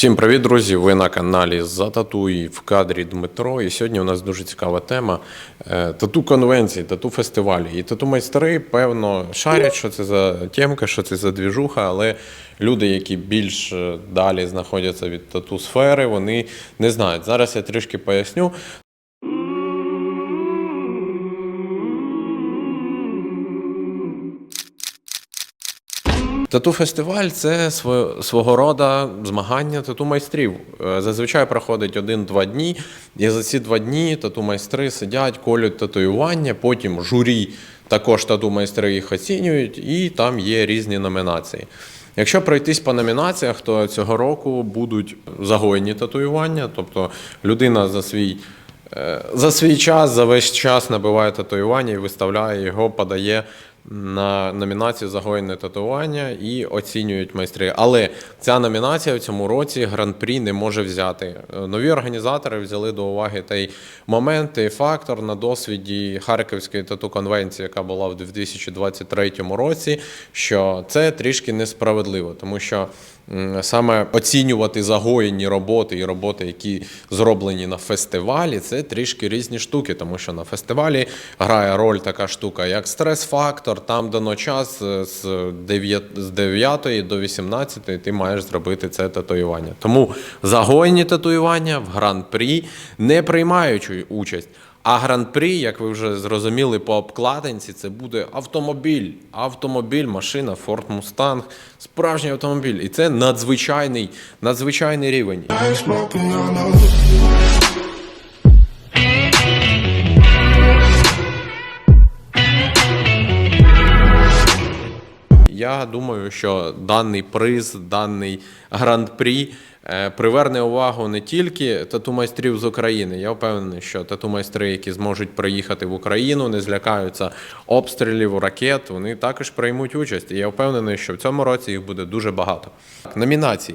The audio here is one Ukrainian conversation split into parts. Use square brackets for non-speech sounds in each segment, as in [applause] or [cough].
Всім привіт, друзі! Ви на каналі Зататуї в кадрі Дмитро. І сьогодні у нас дуже цікава тема е, тату конвенції, тату фестивалі. І тату майстри, певно, шарять, що це за тємка, що це за двіжуха, але люди, які більш е, далі знаходяться від тату сфери, вони не знають. Зараз я трішки поясню. Тату фестиваль це свого роду змагання тату майстрів. Е, Зазвичай проходить один-два дні, і за ці два дні тату майстри сидять, колють татуювання, потім журі також тату майстри їх оцінюють, і там є різні номінації. Якщо пройтись по номінаціях, то цього року будуть загойні татуювання, тобто людина за свій Е, За свій час, за весь час набиває татуювання і виставляє його, подає на номінацію загоєне татуювання і оцінюють майстри. Але ця номінація в цьому році гран-прі не може взяти. Нові організатори взяли до уваги той момент, і фактор на досвіді Харківської тату-конвенції, яка була в 2023 році, що це трішки несправедливо, тому що саме оцінювати загоєні роботи і роботи, які зроблені на фестивалі, це трішки різні штуки, тому що на фестивалі грає роль така штука, як стрес-фактор. Там дано час е, з 9, з 9 до 18 ти маєш зробити це татуювання. Тому загоєні татуювання в гран-прі не приймають участь. А гран-прі, як ви вже зрозуміли по обкладинці, це буде автомобіль. Автомобіль, машина, Ford Mustang, справжній автомобіль. І це надзвичайний, надзвичайний рівень. Я думаю, що даний приз, даний гран-прі е, приверне увагу не тільки тату-майстрів з України. Я впевнений, що тату-майстри, які зможуть приїхати в Україну, не злякаються обстрілів, ракет, вони також приймуть участь. І я впевнений, що в цьому році їх буде дуже багато. Номінацій.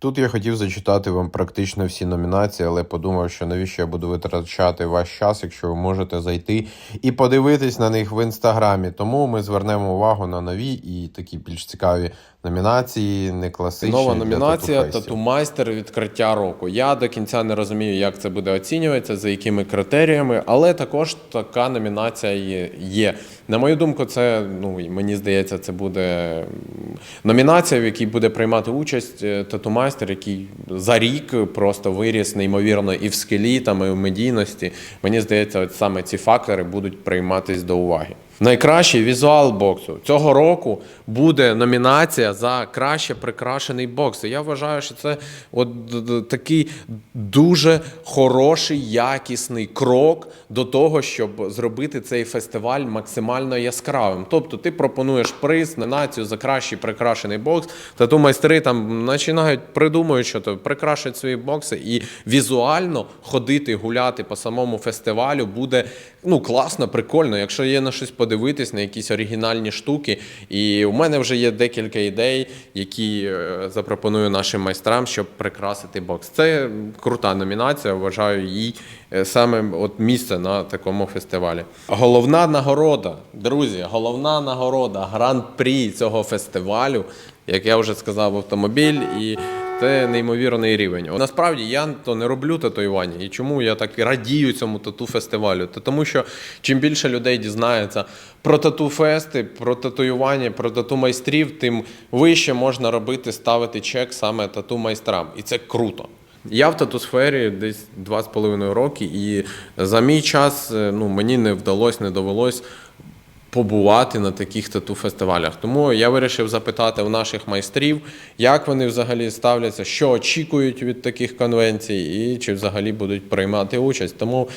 Тут я хотів зачитати вам практично всі номінації, але подумав, що навіщо я буду витрачати ваш час, якщо ви можете зайти і подивитись на них в інстаграмі. Тому ми звернемо увагу на нові і такі більш цікаві номінації, не класичні. Нова номінація тату-фестів. тату-майстер відкриття року. Я до кінця не розумію, як це буде оцінюватися, за якими критеріями, але також така номінація є. На мою думку, це ну мені здається, це буде номінація, в якій буде приймати участь е, тату-майстер, який за рік просто виріс неймовірно і в скелі, там, і в медійності. Мені здається, от саме ці фактори будуть прийматись до уваги. Найкращий візуал боксу цього року буде номінація за краще прикрашений бокс. Я вважаю, що це от такий дуже хороший, якісний крок до того, щоб зробити цей фестиваль максимально яскравим. Тобто, ти пропонуєш приз, номінацію за кращий прикрашений бокс. Тату майстри там починають придумують, що то прикрашують свої бокси, і візуально ходити, гуляти по самому фестивалю буде ну класно, прикольно. Якщо є на щось подивитись, на якісь оригінальні штуки. І у мене вже є декілька ідей, які е, запропоную нашим майстрам, щоб прикрасити бокс. Це крута номінація. Вважаю їй е, саме от місце на такому фестивалі. Головна нагорода, друзі, головна нагорода гран-прі цього фестивалю, як я вже сказав, автомобіль і. Це неймовірний рівень. Насправді я то не роблю татуювання. І чому я так радію цьому тату-фестивалю? Та тому що чим більше людей дізнається про тату-фести, про татуювання, про тату-майстрів, тим вище можна робити, ставити чек саме тату-майстрам. І це круто. Я в тату-сфері десь два з половиною роки, і за мій час е, ну, мені не вдалося, не довелось побувати на таких тату-фестивалях. Тому я вирішив запитати у наших майстрів, як вони взагалі ставляться, що очікують від таких конвенцій, і чи взагалі будуть приймати участь. Тому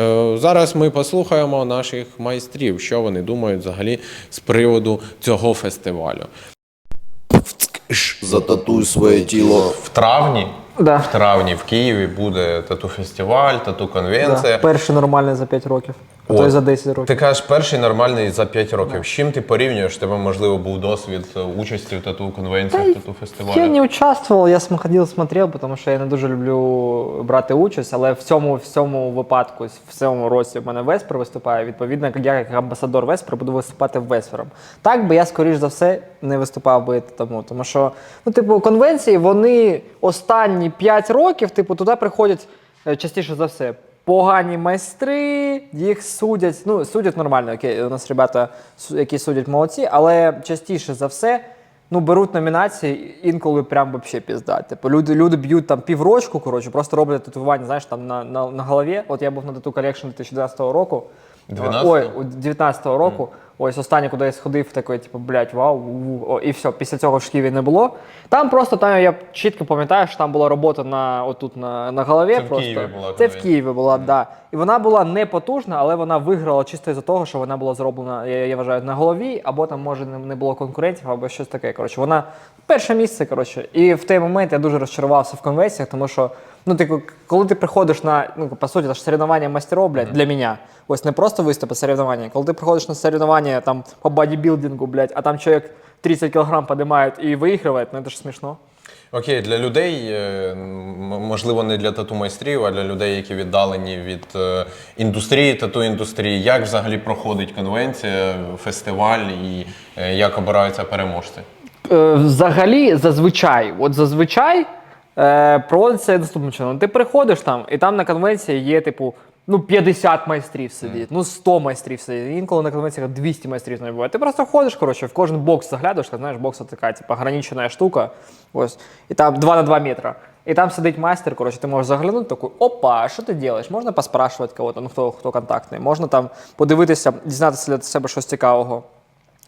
е, зараз ми послухаємо наших майстрів, що вони думають взагалі з приводу цього фестивалю. Зататуй своє тіло. В травні. Да. В травні в Києві буде тату-фестиваль, тату-конвенція. Да. Перший нормальний за 5 років. А то й за 10 років. Ти кажеш, перший нормальний за 5 років. З чим ти порівнюєш? Тебе, можливо, був досвід е, участі в тату конвенціях, тату фестивалях? Я не участвував, я ходив, смотрел, тому що я не дуже люблю брати участь, але в цьому, в цьому випадку, в цьому році в мене Веспер виступає. Відповідно, я як амбасадор Веспер буду виступати Веспером. Так би я, скоріш за все, не виступав би тому. Тому що, ну, типу, конвенції, вони останні 5 років, типу, туди приходять е, частіше за все. Погані майстри, їх судять. Ну, судять нормально, окей, у нас ребята, які судять молодці, але частіше за все ну, беруть номінації, інколи прям вообще пізда. Типу, люди, люди б'ють там піврочку, коротше, просто роблять татуювання, знаєш, там на, на, на голові. От я був на тату колекшн 2012 року. 12-го? Ой, у 19-го року. Ось останнє, куди я сходив, такий, типу, блядь, вау, о, і все. Після цього в Києві не було. Там просто там я чітко пам'ятаю, що там була робота на отут на, на голові. Це в просто. Києві була Це в. Києві була, да. І вона була не потужна, але вона виграла чисто із-за того, що вона була зроблена, я, я вважаю, на голові, або там може не, не було конкурентів, або щось таке. Коротше, вона перше місце. Коротше, і в той момент я дуже розчарувався в конвенціях, тому що ну ти коли ти приходиш на ну по суті, це ж соревновання мастеров, блядь, для мене. Ось не просто виступи, соревновання. Коли ти приходиш на соревновання там по бодібілдингу, блядь, а там чоловік 30 кг піднімають і виіграє, ну це ж смішно. Окей, для людей, е, можливо, не для тату майстрів, а для людей, які віддалені від е, індустрії, тату індустрії. Як взагалі проходить конвенція, фестиваль і е, як обираються переможці? Взагалі, зазвичай, от зазвичай е, проводиться наступним чином. Ти приходиш там, і там на конвенції є, типу, ну, 50 майстрів сидить, ну 100 майстрів сидить. Інколи на конвенціях 200 майстрів не буває. Ти просто ходиш, коротше, в кожен бокс заглядаєш, ти знаєш, бокс така, типу, ограничена штука. Ось. І там 2 на 2 метра. І там сидить майстер, коротше, ти можеш заглянути, такий, опа, що ти робиш? Можна поспрашувати кого-то, ну хто, хто контактний, можна там подивитися, дізнатися для себе щось цікавого.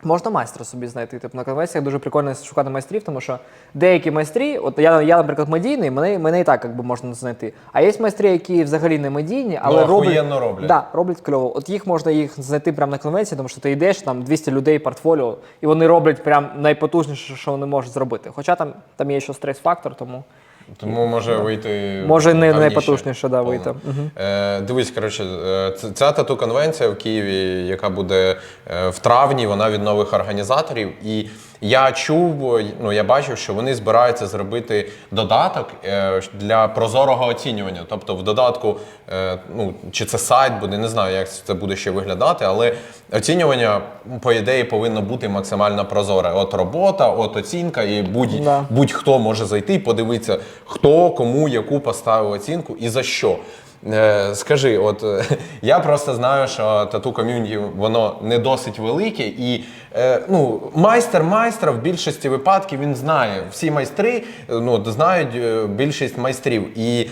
Можна майстра собі знайти. Типу на конвенціях дуже прикольно шукати майстрів, тому що деякі майстрі, от я, я наприклад, медійний, мене, мене і так якби, можна знайти. А є майстри, які взагалі не медійні, але роблять, роблять. Да, роблять кльово. От їх можна їх знайти прямо на конвенції, тому що ти йдеш, там 200 людей портфоліо, і вони роблять прям найпотужніше, що вони можуть зробити. Хоча там, там є ще стрес-фактор, тому Тому може вийти. може не гарніше. найпотужніше да, вийти. Угу. Е, дивись, коротше, е, ця тату конвенція в Києві, яка буде е, в травні, вона від нових організаторів. І я чув, ну я бачив, що вони збираються зробити додаток е, для прозорого оцінювання. Тобто, в додатку, е, ну чи це сайт буде, не знаю, як це буде ще виглядати, але оцінювання, по ідеї, повинно бути максимально прозоре. От робота, от оцінка, і будь, Да. будь-хто може зайти і подивитися, хто кому яку поставив оцінку і за що. Е, скажи, от е, [laughs] я просто знаю, що тату ком'юніті воно не досить велике, і е, ну, майстер майстра в більшості випадків він знає. Всі майстри ну, знають більшість майстрів. І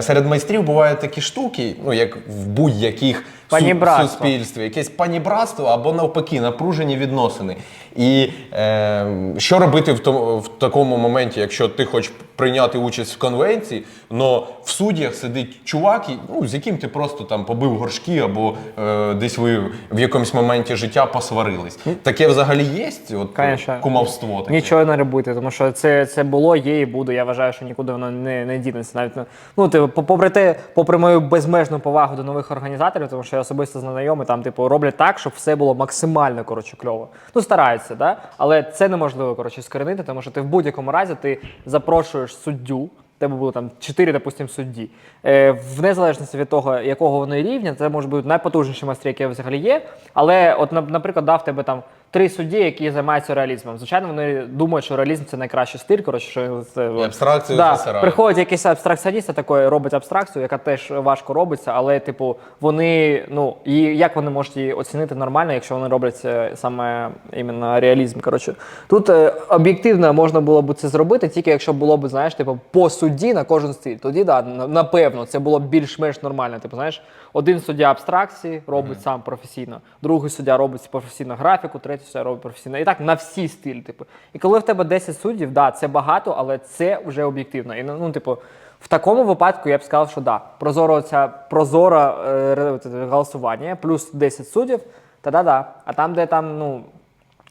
серед майстрів бувають такі штуки, ну як в будь-яких Панібратство. суспільстві, якесь панібратство або навпаки напружені відносини. І е, що робити в, тому, в такому моменті, якщо ти хочеш прийняти участь в конвенції, але в суддях сидить чувак, і, ну, з яким ти просто там побив горшки, або е, десь ви в якомусь моменті життя посварились. Таке взагалі є? От, Конечно. кумовство таке? Нічого не робити, тому що це, це було, є і буде. Я вважаю, що нікуди воно не, не дінеться. Навіть ну, типу, по- попри те, попри мою безмежну повагу до нових організаторів, тому що я особисто знайомий, там, типу, роблять так, щоб все було максимально коротше, кльово. Ну, стараються, да? але це неможливо коротше, скоренити, тому що ти в будь-якому разі ти запрошуєш суддю. Тебе було там чотири, допустим, судді. Е, в незалежності від того, якого вони рівня, це може бути найпотужніші майстри, які взагалі є. Але, от, наприклад, дав тебе там три судді, які займаються реалізмом. Звичайно, вони думають, що реалізм це найкращий стиль. Коротше, що це от. абстракцію да, засирають. приходить якийсь абстракціоніст, такий робить абстракцію, яка теж важко робиться, але, типу, вони, ну, і як вони можуть її оцінити нормально, якщо вони роблять е, саме іменно реалізм. Коротше, тут е, об'єктивно можна було б це зробити, тільки якщо було б, знаєш, типу, по судді на кожен стиль. Тоді да, напевно, це було б більш-менш нормально. Типу, знаєш, один суддя абстракції робить сам професійно, другий суддя робить професійно графіку, третій суддя робить професійно. І так на всі стилі. Типу. І коли в тебе 10 суддів, да, це багато, але це вже об'єктивно. І ну, типу, в такому випадку я б сказав, що да, прозоро ця прозоре е, голосування, плюс 10 суддів, та да, да. А там, де там, ну,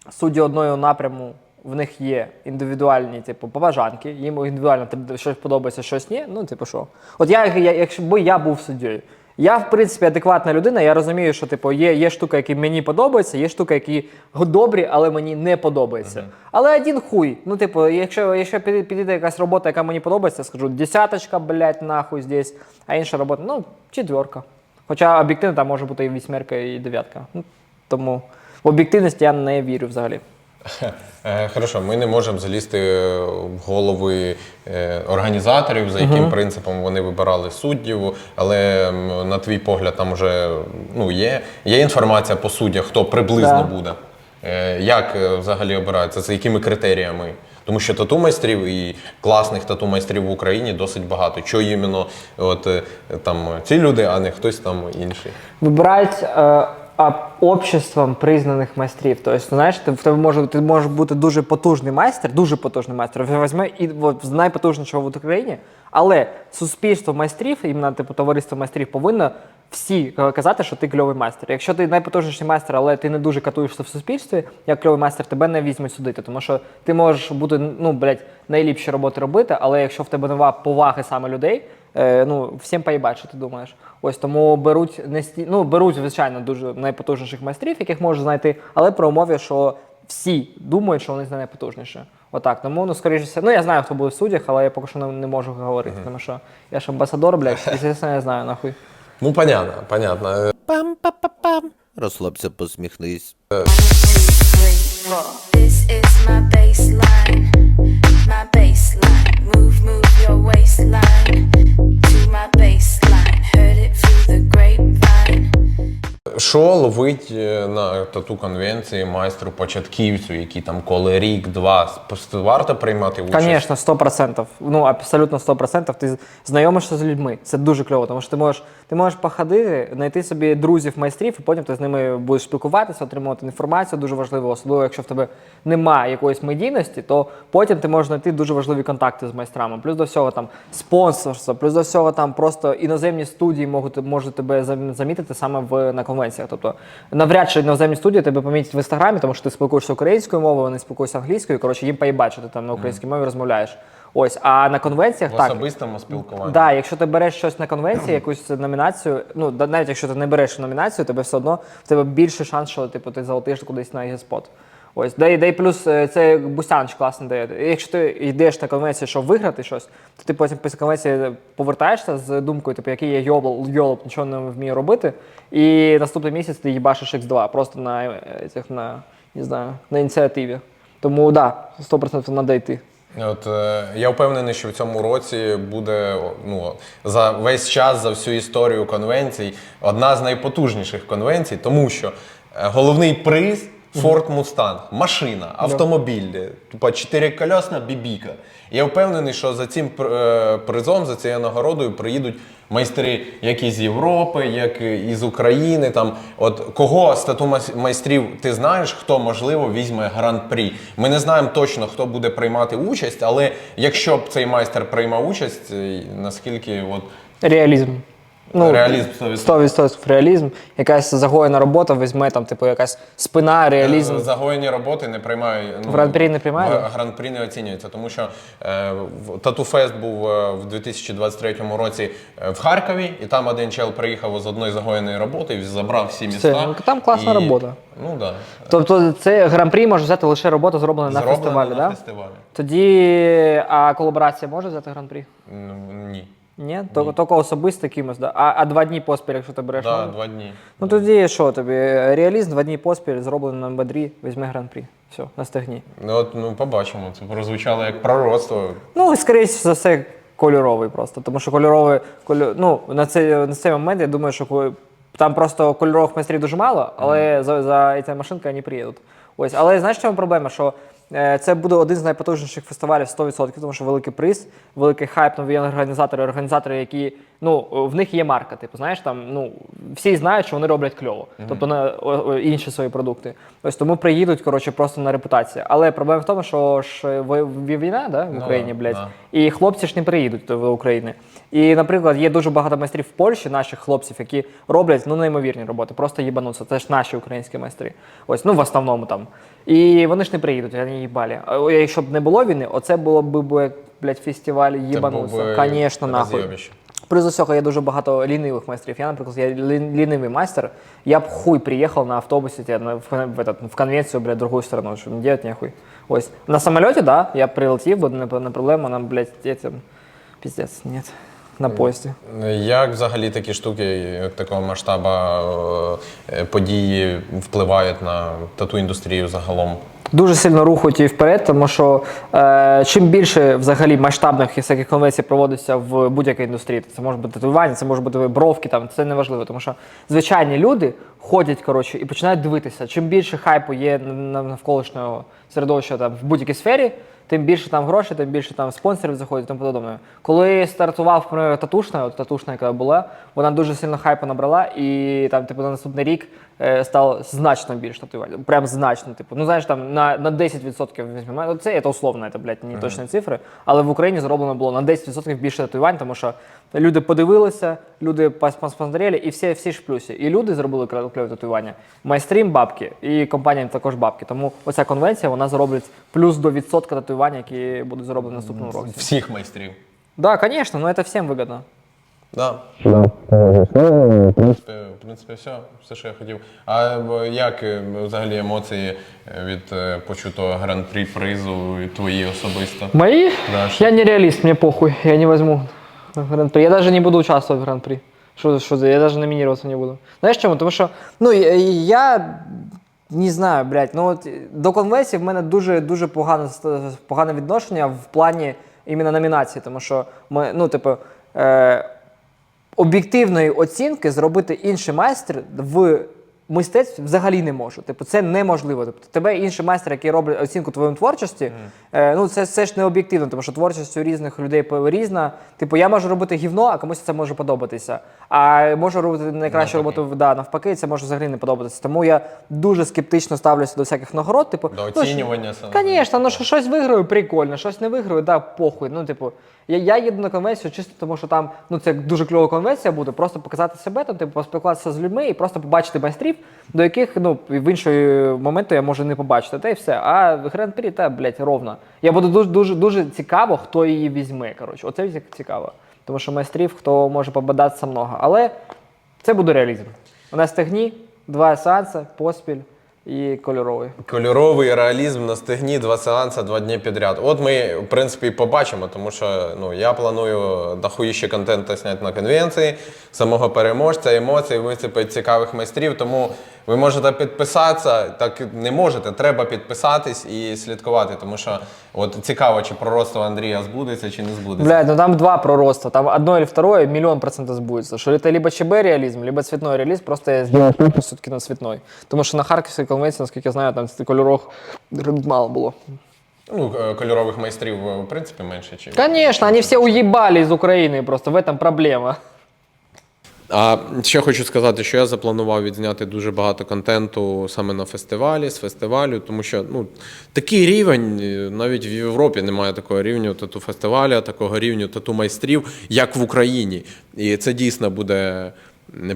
судді одного напряму, в них є індивідуальні, типу, побажанки, їм індивідуально щось подобається, щось ні. Ну, типу, що. От я, я якщо б я був суддєю, Я, в принципі, адекватна людина. Я розумію, що типу, є, є штуки, які мені подобаються, є штуки, які добрі, але мені не подобаються. Але один хуй. Ну, типу, якщо, якщо підійде якась робота, яка мені подобається, я скажу десяточка, блядь, нахуй здесь, а інша робота, ну, четверка. Хоча об'єктивно там може бути і вісьмерка, і дев'ятка. Ну, тому в об'єктивність я не вірю взагалі. Е, Хорошо, ми не можемо залізти в голови е, організаторів, за яким принципом вони вибирали суддів, але на твій погляд, там вже ну, є, є інформація по суддях, хто приблизно буде. Е, Як взагалі обираються, за якими критеріями? Тому що тату майстрів і класних тату майстрів в Україні досить багато. Що іменно от, там, ці люди, а не хтось там інший. Вибирають е, а, обществом признаних майстрів. Тобто, знаєш, ти, в тебе може, ти можеш бути дуже потужний майстер, дуже потужний майстер. Візьми і от, з найпотужнішого в Україні, але суспільство майстрів, іменно типу товариство майстрів, повинно всі е, казати, що ти кльовий майстер. Якщо ти найпотужніший майстер, але ти не дуже катуєшся в суспільстві, як кльовий майстер, тебе не візьмуть судити. Тому що ти можеш бути ну, блядь, найліпші роботи робити, але якщо в тебе нема поваги саме людей, е, ну, всім поїбать, що ти думаєш. Ось тому беруть не сті... ну, беруть, звичайно, дуже найпотужніших майстрів, яких можуть знайти, але при умові, що всі думають, що вони найпотужніші. Отак. Тому, ну, скоріше все, ну я знаю, хто буде в суддях, але я поки що не, не можу говорити, тому що я ж амбасадор, блядь, [laughs] і звісно, я знаю, нахуй. Ну, понятно, понятно. Е, Пам-па-па-пам. Розслабся, посміхнись. This is my baseline, my baseline. Move, move your waistline my bass. Що ловить е, на тату конвенції майстру початківцю, який там коли рік, два варто приймати участь? Конечно, 100%. Ну, абсолютно 100%. Ти знайомишся з людьми. Це дуже кльово, тому що ти можеш, ти можеш походити, знайти собі друзів, майстрів, і потім ти з ними будеш спілкуватися, отримувати інформацію дуже важливо, особливо якщо в тебе немає якоїсь медійності, то потім ти можеш знайти дуже важливі контакти з майстрами. Плюс до всього там спонсорство, плюс до всього там просто іноземні студії можуть, можуть тебе замітити саме в на конвенціях. Тобто навряд чи іноземні студії тебе помітять в інстаграмі, тому що ти спілкуєшся українською мовою, вони спілкуються англійською. Коротше, їм поїбачити, ти там на українській мові розмовляєш. Ось, а на конвенціях В так. особистому спілкуванні. Да, якщо ти береш щось на конвенції, [clears throat] якусь номінацію, ну навіть якщо ти не береш номінацію, тебе все одно в тебе більше шанс, що типу ти залетиш кудись на єспот. Ось, да і, і плюс е, це бусяныч класно дає. Якщо ти йдеш на конвенцію, щоб виграти щось, то ти потім після конвенції повертаєшся з думкою, типу, який я йолоп, йолоп нічого не вмію робити. І наступний місяць ти їбашиш X2 просто на, е, цих, на, не знаю, на ініціативі. Тому так, да, 100% треба йти. От е, я впевнений, що в цьому році буде ну за весь час, за всю історію конвенцій, одна з найпотужніших конвенцій, тому що е, головний приз Ford Mustang, машина, автомобіль, тупа чотирикольосна бібіка. Я впевнений, що за цим е, призом, за цією нагородою приїдуть майстри як із Європи, як із України. Там от кого з тату мас- майстрів ти знаєш, хто можливо візьме гран-прі. Ми не знаємо точно, хто буде приймати участь, але якщо б цей майстер приймав участь, е, наскільки от Реалізм. Реалізм 100%. 100% реалізм. Якась загоєна робота візьме, там, типу, якась спина, реалізм. Е, Загоєні роботи не приймає. Ну, Гран-прі не приймає? Гран-прі не оцінюється, тому що е, Тату-фест був е, в 2023 році е, в Харкові, і там один чел приїхав з одної загоєної роботи і забрав всі міста. ну, там класна І- робота. Ну так. Да. Тобто це гран-прі може взяти лише робота, зроблена на фестивалі, на да? фестивалі. Тоді, а колаборація може взяти гран-прі? Ну, Ні. Ні? Тільки тільки особисто кимось, да? А, а два дні поспіль, якщо ти береш. Да, два дні. Ну тоді що тобі? Реалізм, два дні поспіль, зроблено на бадрі, візьми гран-прі. Все, на стегні. Ну, от, ну, побачимо. Це прозвучало як пророцтво. Ну, скоріше за все, кольоровий просто. Тому що кольоровий, кольо... ну, на цей, на цей момент я думаю, що коли- там просто кольорових майстрів дуже мало, але за, за цією машинкою вони приїдуть. Ось, але знаєш, в чому проблема? Що це буде один з найпотужніших фестивалів 100%, тому що великий приз, великий хайп, нові організатори, організатори, які ну в них є марка. Типу, знаєш, там ну всі знають, що вони роблять кльово, тобто на о, о, інші свої продукти. Ось тому приїдуть, коротше, просто на репутацію. Але проблема в тому, що ж війна, да, в Україні, да, блядь, да. і хлопці ж не приїдуть до України. І, наприклад, є дуже багато майстрів в Польщі, наших хлопців, які роблять ну неймовірні роботи, просто їбануться. Це ж наші українські майстри. Ось, ну в основному там. І вони ж не приїдуть, вони їбалі. А Якщо б не було війни, оце було б, би, блядь, фестиваль був Звісно, нахуй. Плюс усього є дуже багато лінивих майстрів. Я, наприклад, я лінивий майстер. Я б хуй приїхав на автобусі в, в, этот, в конвенцію, блядь, другую сторону, щоб не делать нехуй. Ось. На самоліті, да, я прилетів, бо не, не проблема, нам, блядь, этим, пиздец, нет, на поїзді. Як взагалі такі штуки такого масштабу е, події впливають на тату індустрію загалом? Дуже сильно рухають вперед, тому що е, чим більше взагалі масштабних всяких конвенцій проводиться в будь-якій індустрії, це може бути татуювання, це може бути бровки, там це не важливо, тому що звичайні люди ходять коротше і починають дивитися. Чим більше хайпу є на- на- навколишнього середовища там в будь-якій сфері. Тим більше там грошей, тим більше там спонсорів заходить і тому подобне. Коли стартував наприклад, татушна, от татушна, яка була, вона дуже сильно хайпу набрала, і там, типу, на наступний рік стало значно більше татуювань. Прям значно, типу. Ну, знаєш, там на, на 10% візьмемо. Ну, Це, це условно, це, блядь, не точні цифри. Але в Україні зроблено було на 10% більше татуювань, тому що люди подивилися, люди пос- поспонсорили, і всі, всі ж плюсі. І люди зробили кльові татуювання. Майстрім бабки, і компаніям також бабки. Тому оця конвенція вона зробить плюс до відсотка татуювань, які будуть зроблені в наступному році. Всіх майстрів. Да, конечно, но это всем выгодно. Да. В принципі, в принципі, все, все, що я хотів. А як е, взагалі емоції е, від е, почутого гран-прі призу і твої особисто? Мои? Да, что- я не реалист, мне похуй, я не возьму гран-при. Я даже не буду участвовать в гран-при. Что, что за, я даже номинироваться не буду. Знаешь чому? Тому що, ну, я, не знаю, блядь, ну от до конвенції в мене дуже, дуже погане, погане відношення в плані іменно номінації, тому що ми, ну, типу, е, об'єктивної оцінки зробити інший майстер в мистецтві взагалі не може. Типу, це неможливо. Тобто, тебе інший майстер, який робить оцінку твоєму творчості, ну це, це ж не об'єктивно, тому що творчість у різних людей різна. Типу, я можу робити гівно, а комусь це може подобатися. А можу робити найкращу Навпаки. роботу да, навпаки, це може взагалі не подобатися. Тому я дуже скептично ставлюся до всяких нагород. Типу, До ну, саме. Звісно, ну що щось виграю, прикольно, щось не виграю, да, похуй. Ну, типу, я, я їду на конвенцію чисто тому, що там ну це дуже кльова конвенція буде, просто показати себе, там, типу, поспілкуватися з людьми і просто побачити майстрів, до яких ну в іншої моменту я можу не побачити. Та й все. А гран-прі, та блядь, ровно. Я буду дуже дуже дуже цікаво, хто її візьме. Коротше, оце ці- цікаво. Тому що майстрів, хто може побадатися много. Але це буде реалізм. У нас стегні, два сеанси, поспіль і кольоровий. Кольоровий реалізм на стегні, два сеанси, два дні підряд. От ми, в принципі, і побачимо, тому що ну, я планую дохуїще контенту зняти на конвенції, самого переможця, емоцій, висипати цікавих майстрів. Тому ви можете підписатися, так не можете, треба підписатись і слідкувати, тому що от цікаво, чи пророцтво Андрія збудеться, чи не збудеться. Блядь, ну там два пророста. Там одно или второе миллион процентов сбудется. Что это либо ЧБ реализм, либо цветной реализм. Просто я сделал все-таки на цветной. Потому что на Харківській конвенції, наскільки я знаю, там кольоров мало було. Ну, е, кольорових майстрів, е, в принципі, менше, чи Конечно, они все уебали из Украины, просто в этом проблема. А ще хочу сказати, що я запланував відзняти дуже багато контенту саме на фестивалі, з фестивалю, тому що ну, такий рівень, е, навіть в Європі немає такого рівня тату фестиваля, такого рівня тату майстрів, як в Україні. І це дійсно буде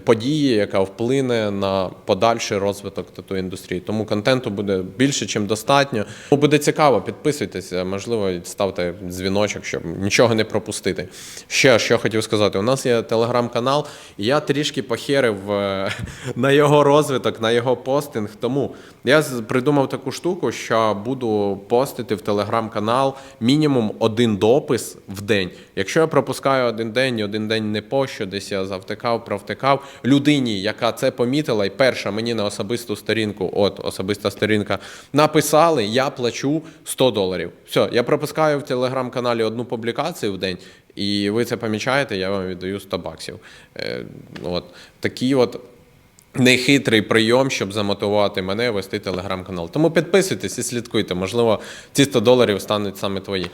подія, яка вплине на подальший розвиток тату індустрії. Тому контенту буде більше, чим достатньо. Буде цікаво, підписуйтеся, можливо, ставте дзвіночок, щоб нічого не пропустити. Ще що хотів сказати: у нас є телеграм-канал, і я трішки похерив е, [laughs] на його розвиток, на його постинг. Тому я придумав таку штуку, що буду постити в телеграм-канал мінімум один допис в день. Якщо я пропускаю один день, і один день не пощу, десь я завтикав, провтикав людині, яка це помітила, і перша мені на особисту сторінку, от особиста сторінка, написали, я плачу 100 доларів. Все, я пропускаю в телеграм-каналі одну публікацію в день. І ви це помічаєте, я вам віддаю 100 баксів. Е, от такий от нехитрий прийом, щоб замотивувати мене вести телеграм-канал. Тому підписуйтесь і слідкуйте. Можливо, ці 100 доларів стануть саме твої.